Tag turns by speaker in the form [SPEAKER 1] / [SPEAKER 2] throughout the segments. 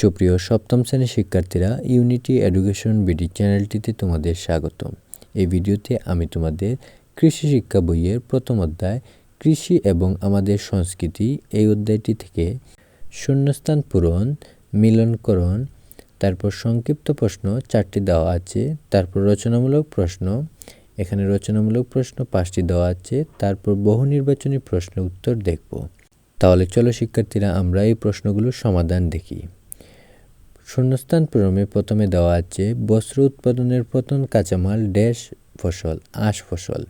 [SPEAKER 1] সুপ্রিয় সপ্তম শ্রেণির শিক্ষার্থীরা ইউনিটি এডুকেশন বিডি চ্যানেলটিতে তোমাদের স্বাগতম। এই ভিডিওতে আমি তোমাদের কৃষি শিক্ষা বইয়ের প্রথম অধ্যায়, কৃষি এবং আমাদের সংস্কৃতি এই অধ্যায়টি থেকে শূন্যস্থান পূরণ, মিলনকরণ, তারপর সংক্ষিপ্ত প্রশ্ন, চারটি দেওয়া আছে, তারপর রচনামূলক প্রশ্ন, এখানে রচনামূলক প্রশ্ন পাঁচটি দেওয়া আছে, তারপর বহু নির্বাচনী প্রশ্নের উত্তর দেখব। তাহলে চলো শিক্ষার্থীরা, আমরা এই প্রশ্নগুলোর সমাধান দেখি। শূন্যস্থান পূরণে প্রথমে দেওয়া আছে বস্ত্র উৎপাদনের প্রধান কাঁচামাল ড্যাশ ফসল, আঁশ ফসল।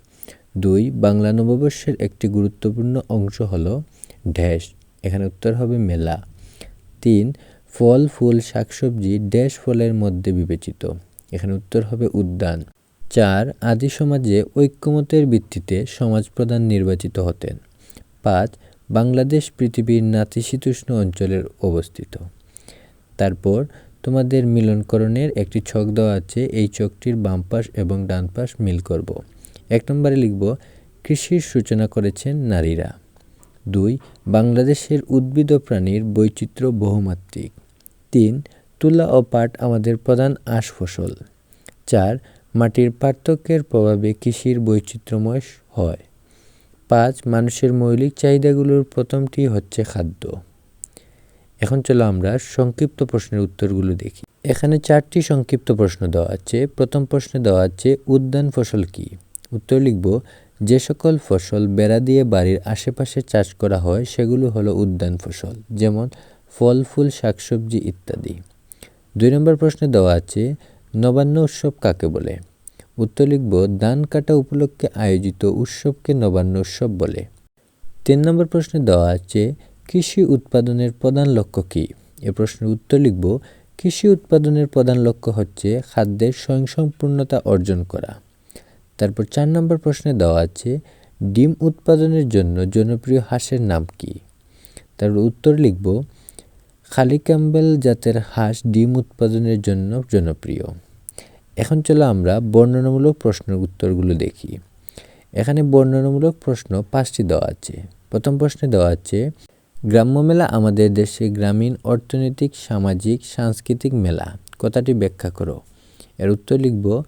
[SPEAKER 1] দুই, বাংলা নববর্ষের একটি গুরুত্বপূর্ণ অংশ হল ড্যাশ। এখানে উত্তর হবে মেলা। তিন, ফল, ফুল, শাকসবজি ড্যাশ ফলের মধ্যে বিবেচিত। এখানে উত্তর হবে উদ্যান। চার, আদি সমাজে ঐক্যমতের ভিত্তিতে সমাজ প্রধান নির্বাচিত হতেন। পাঁচ, বাংলাদেশ পৃথিবীর নাতিশীতোষ্ণ অঞ্চলের অবস্থিত। তারপর তোমাদের মিলনকরণের একটি ছক দেওয়া আছে, এই ছকটির বাম পাশ এবং ডান পাশ মিল করব। এক নম্বরে লিখব, কৃষির সূচনা করেছেন নারীরা। দুই, বাংলাদেশের উদ্ভিদ ও প্রাণীর বৈচিত্র্য বহুমাত্রিক। তিন, তুলা ও পাট আমাদের প্রধান আঁশ ফসল। চার, মাটির পার্থক্যের প্রভাবে কৃষির বৈচিত্র্যময় হয়। পাঁচ, মানুষের মৌলিক চাহিদাগুলোর প্রথমটি হচ্ছে খাদ্য। এখন চলো আমরা সংক্ষিপ্ত প্রশ্নের উত্তরগুলো দেখি। এখানে চারটি সংক্ষিপ্ত প্রশ্ন দেওয়া আছে। প্রথম প্রশ্নে দেওয়া আছে, উদ্যান ফসল কি? উত্তর লিখব, যে সকল ফসল বেড়া দিয়ে বাড়ির আশেপাশে চাষ করা হয়, সেগুলো হলো উদ্যান ফসল, যেমন ফল, ফুল, শাকসবজি ইত্যাদি। দুই নম্বর প্রশ্নে দেওয়া আছে, নবান্ন উৎসব কাকে বলে? উত্তর লিখব, ধান কাটা উপলক্ষে আয়োজিত উৎসবকে নবান্ন উৎসব বলে। তিন নম্বর প্রশ্নে দেওয়া আছে কৃষি উৎপাদনের প্রধান লক্ষ্য কী? এ প্রশ্নের উত্তর লিখব, কৃষি উৎপাদনের প্রধান লক্ষ্য হচ্ছে খাদ্যের স্বয়ংসম্পূর্ণতা অর্জন করা। তারপর চার নম্বর প্রশ্নে দেওয়া আছে, ডিম উৎপাদনের জন্য জনপ্রিয় হাঁসের নাম কী? তারপর উত্তর লিখব, খালি ক্যাম্বেল জাতের হাঁস ডিম উৎপাদনের জন্য জনপ্রিয়। এখন চলো আমরা বর্ণনামূলক প্রশ্নের উত্তরগুলো দেখি। এখানে বর্ণনামূলক প্রশ্ন পাঁচটি দেওয়া আছে। প্রথম প্রশ্নে দেওয়া আছে গ্রাম্য মেলা আমাদের দেশে গ্রামীণ, অর্থনৈতিক, সামাজিক, সাংস্কৃতিক মেলা। কথাটি ব্যাখ্যা করো। এর উত্তর লিখব,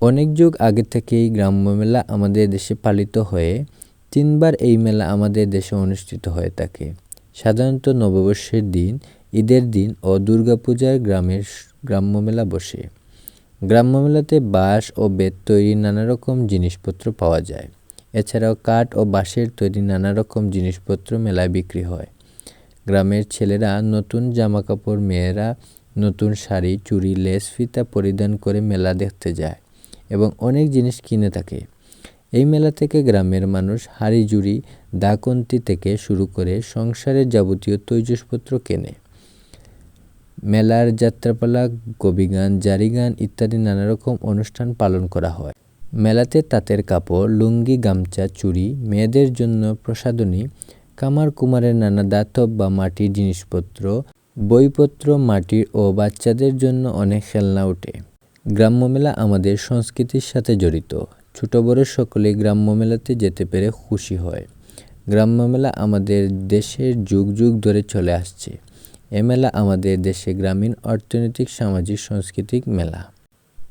[SPEAKER 1] অনেক যুগ আগে থেকেই গ্রাম্য মেলা আমাদের দেশে পালিত হয়ে তিনবার এই মেলা আমাদের দেশে অনুষ্ঠিত হয়ে থাকে। সাধারণত নববর্ষের দিন, ঈদের দিন ও দুর্গাপূজার গ্রামের গ্রাম্য মেলা বসে। গ্রাম্য মেলাতে বাঁশ ও বেত তৈরি নানা রকম জিনিসপত্র পাওয়া যায়। এছাড়াও কাঠ ও বাঁশের তৈরি নানা রকম জিনিসপত্র মেলায় বিক্রি হয়। গ্রামের ছেলেরা নতুন জামাকাপড়, মেয়েরা নতুন শাড়ি, চুড়ি, লেস, ফিতা পরিধান করে মেলা দেখতে যায় এবং অনেক জিনিস কিনে থাকে। এই মেলা থেকে গ্রামের মানুষ হাড়ি, জুড়ি দাকন্তি থেকে শুরু করে সংসারের যাবতীয় তৈজসপত্র কেনে। মেলার যাত্রাপালা কবিগান জারিগান ইত্যাদি নানা রকম অনুষ্ঠান পালন করা হয়। মেলাতে তাঁতের কাপড়, লুঙ্গি, গামছা, চুড়ি, মেয়েদের জন্য প্রসাধনী, কামার কুমারের নানা দাতব বা মাটির জিনিসপত্র, বইপত্র, মাটির ও বাচ্চাদের জন্য অনেক খেলনা ওঠে। গ্রাম্য মেলা আমাদের সংস্কৃতির সাথে জড়িত। ছোট বড় সকলে গ্রাম্য মেলাতে যেতে পেরে খুশি হয়। গ্রাম্য মেলা আমাদের দেশের যুগ যুগ ধরে চলে আসছে। এ মেলা আমাদের দেশে গ্রামীণ অর্থনৈতিক, সামাজিক, সাংস্কৃতিক মেলা।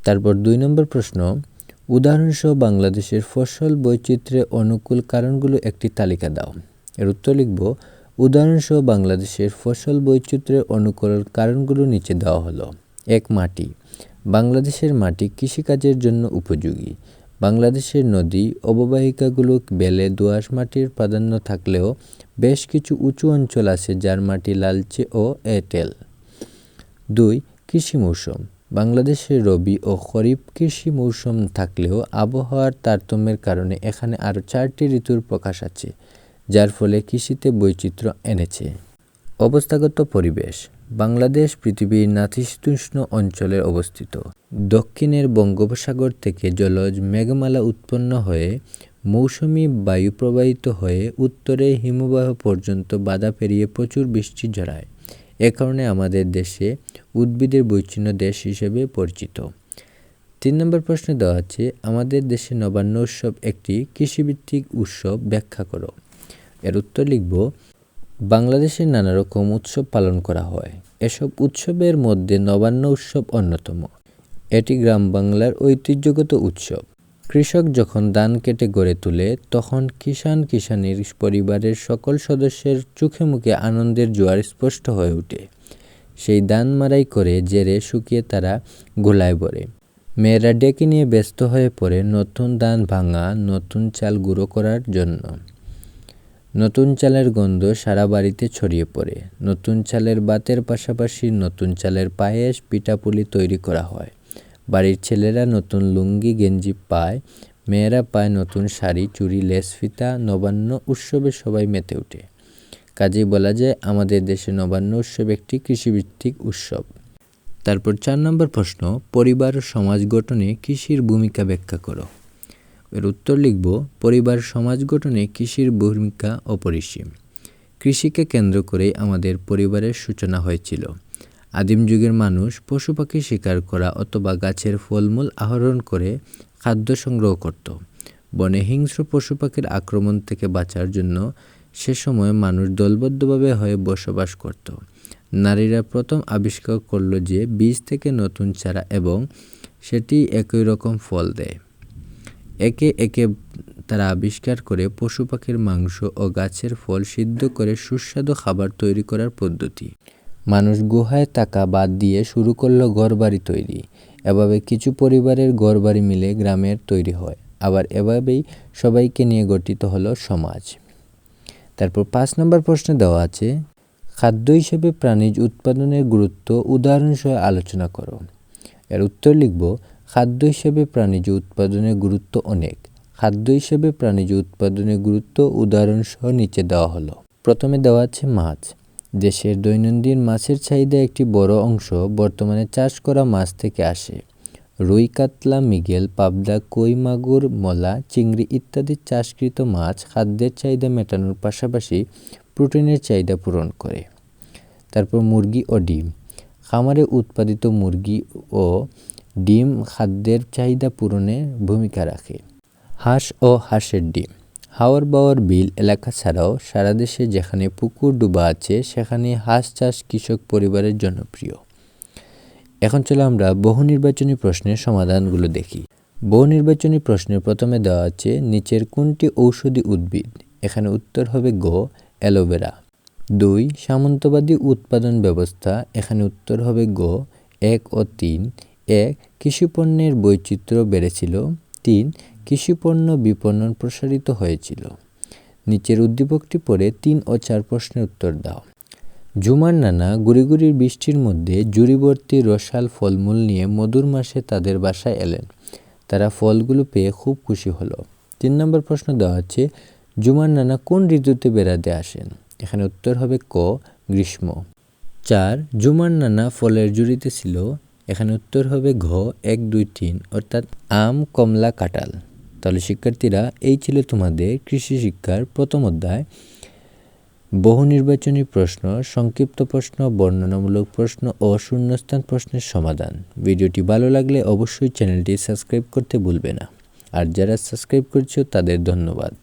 [SPEAKER 1] তারপর দুই নম্বর প্রশ্ন উদাহরণসহ বাংলাদেশের ফসল বৈচিত্র্যে অনুকূল কারণগুলো একটি তালিকা দাও। এর উত্তর লিখব, উদাহরণসহ বাংলাদেশের ফসল বৈচিত্র্যের অনুকূল কারণগুলো নিচে দেওয়া হলো। এক, মাটি। বাংলাদেশের মাটি কৃষিকাজের জন্য উপযোগী। বাংলাদেশের নদী, অববাহিকাগুলো বেলে দোআঁশ মাটির প্রাধান্য থাকলেও বেশ কিছু উঁচু অঞ্চল আছে যার মাটি লালচে ও এঁটেল। দুই, কৃষি মৌসুম। বাংলাদেশের রবি ও খরিফ কৃষি মৌসুম থাকলেও আবহাওয়ার তারতম্যের কারণে এখানে আরও চারটি ঋতুর প্রকাশ আছে, যার ফলে কৃষিতে বৈচিত্র্য এনেছে। অবস্থাগত পরিবেশ, বাংলাদেশ পৃথিবীর নাতিশীতোষ্ণ অঞ্চলে অবস্থিত। দক্ষিণের বঙ্গোপসাগর থেকে জলজ মেঘমালা উৎপন্ন হয়ে মৌসুমি বায়ু প্রবাহিত হয়ে উত্তরে হিমবাহ পর্যন্ত বাধা পেরিয়ে প্রচুর বৃষ্টি ঝরায়। এ কারণে আমাদের দেশে উদ্ভিদের বৈচ্ছিন্ন দেশ হিসেবে পরিচিত। তিন নম্বর প্রশ্নে দেওয়া আছে, আমাদের দেশে নবান্ন উৎসব একটি কৃষিভিত্তিক উৎসব, ব্যাখ্যা করো। এর উত্তর লিখব, বাংলাদেশে নানা রকম উৎসব পালন করা হয়। এসব উৎসবের মধ্যে নবান্ন উৎসব অন্যতম। এটি গ্রাম বাংলার ঐতিহ্যগত উৎসব। কৃষক যখন ধান কেটে গড়ে তোলে, তখন কিষান কিষানির পরিবারের সকল সদস্যের চোখে মুখে আনন্দের জোয়ার স্পষ্ট হয়ে ওঠে। সেই ধান মারাই করে জেরে শুকিয়ে তারা গোলায় ভরে মেয়েরা ডেকে নিয়ে ব্যস্ত হয়ে পড়ে নতুন ধান ভাঙা, নতুন চাল গুঁড়ো করার জন্য। নতুন চালের গন্ধ সারা বাড়িতে ছড়িয়ে পড়ে। নতুন চালের বাতের পাশাপাশি নতুন চালের পায়েস, পিঠাপুলি তৈরি করা হয়। বাড়ির ছেলেরা নতুন লুঙ্গি, গেঞ্জি পায়, মেয়েরা পায় নতুন শাড়ি, চুড়ি, লেস, ফিতা, নবান্ন উৎসবে সবাই মেতে ওঠে। কাজেই বলা যায়, আমাদের দেশে নবান্ন উৎসব একটি কৃষিভিত্তিক উৎসব। তারপর চার নম্বর প্রশ্ন, পরিবার সমাজ গঠনে কৃষির ভূমিকা ব্যাখ্যা করো। এর উত্তর লিখব, পরিবার সমাজ গঠনে কৃষির ভূমিকা অপরিসীম। কৃষিকে কেন্দ্র করেই আমাদের পরিবারের সূচনা হয়েছিল। আদিম যুগের মানুষ পশু পাখি শিকার করা অথবা গাছের ফলমূল আহরণ করে খাদ্য সংগ্রহ করত। বনে হিংস্র পশু পাখির আক্রমণ থেকে বাঁচার জন্য সে সময় মানুষ দলবদ্ধভাবে হয়ে বসবাস করত। নারীরা প্রথম আবিষ্কার করল যে বীজ থেকে নতুন চারা এবং সেটি একই রকম ফল দেয়। একে একে তারা আবিষ্কার করে পশু পাখির মাংস ও গাছের ফল সিদ্ধ করে সুস্বাদু খাবার তৈরি করার পদ্ধতি। মানুষ গুহায় থাকা বাদ দিয়ে শুরু করল ঘরবাড়ি তৈরি। এভাবে কিছু পরিবারের ঘরবাড়ি মিলে গ্রামের তৈরি হয়। আবার এভাবেই সবাইকে নিয়ে গঠিত হলো সমাজ। তারপর পাঁচ নম্বর প্রশ্নে দেওয়া আছে, খাদ্য হিসেবে প্রাণীজ উৎপাদনের গুরুত্ব উদাহরণসহ আলোচনা করো। এর উত্তর লিখব, খাদ্য হিসেবে প্রাণীজ উৎপাদনের গুরুত্ব অনেক। খাদ্য হিসেবে প্রাণীজ উৎপাদনের গুরুত্ব উদাহরণসহ নিচে দেওয়া হলো। প্রথমে দেওয়া আছে মাছ। দেশের দৈনন্দিন মাছের চাহিদা একটি বড় অংশ বর্তমানে চাষ করা মাছ থেকে আসে। রুই, কাতলা, মৃগেল, পাবদা, কই, মাগুর, মলা, চিংড়ি ইত্যাদি চাষকৃত মাছ খাদ্যের চাহিদা মেটানোর পাশাপাশি প্রোটিনের চাহিদা পূরণ করে। তারপর মুরগি ও ডিম। খামারে উৎপাদিত মুরগি ও ডিম খাদ্যের চাহিদা পূরণে ভূমিকা রাখে। হাঁস ও হাঁসের ডিম। হাওর বাওয়ার বিল এলাকা ছাড়াও সারা দেশে যেখানে পুকুর ডুবা আছে, সেখানে হাঁস চাষ কৃষক পরিবারের জনপ্রিয় এখন চলো আমরা বহু নির্বাচনী প্রশ্নের সমাধানগুলো দেখি। বহু নির্বাচনী প্রশ্নের প্রথমে দেওয়া আছে, নিচের কোনটি ঔষধি উদ্ভিদ? এখানে উত্তর হবে গ, অ্যালোভেরা। দুই, সামন্তবাদী উৎপাদন ব্যবস্থা। এখানে উত্তর হবে গ, এক ও তিন। এক কৃষিপণ্যের বৈচিত্র্য বেড়েছিল। তিন কৃষিপণ্য বিপণন প্রসারিত হয়েছিল। নিচের উদ্দীপকটি পড়ে তিন ও চার প্রশ্নের উত্তর দাও। ঝুমার নানা গুড়িগুড়ির বৃষ্টির মধ্যে জুড়িবর্তী রসাল ফলমূল নিয়ে মধুর মাসে তাদের বাসায় এলেন। তারা ফলগুলো পেয়ে খুব খুশি হলো। তিন নম্বর প্রশ্ন দেওয়া হচ্ছে, জুমার নানা কোন ঋতুতে বেড়াতে আসেন? এখানে উত্তর হবে ক, গ্রীষ্ম। চার, জুমার নানা ফলের জুড়িতে ছিল। এখানে উত্তর হবে ঘ, এক, দুই, তিন, অর্থাৎ আম, কমলা, কাঁঠাল। তাহলে শিক্ষার্থীরা, এই ছিল তোমাদের কৃষি শিক্ষার প্রথম অধ্যায়। বহু নির্বাচনী প্রশ্ন, সংক্ষিপ্ত প্রশ্ন, বর্ণনামূলক প্রশ্ন ও শূন্যস্থান প্রশ্নের সমাধান। ভিডিওটি ভালো লাগলে অবশ্যই চ্যানেলটি সাবস্ক্রাইব করতে ভুলবে না। আর যারা সাবস্ক্রাইব করছ তাদের ধন্যবাদ।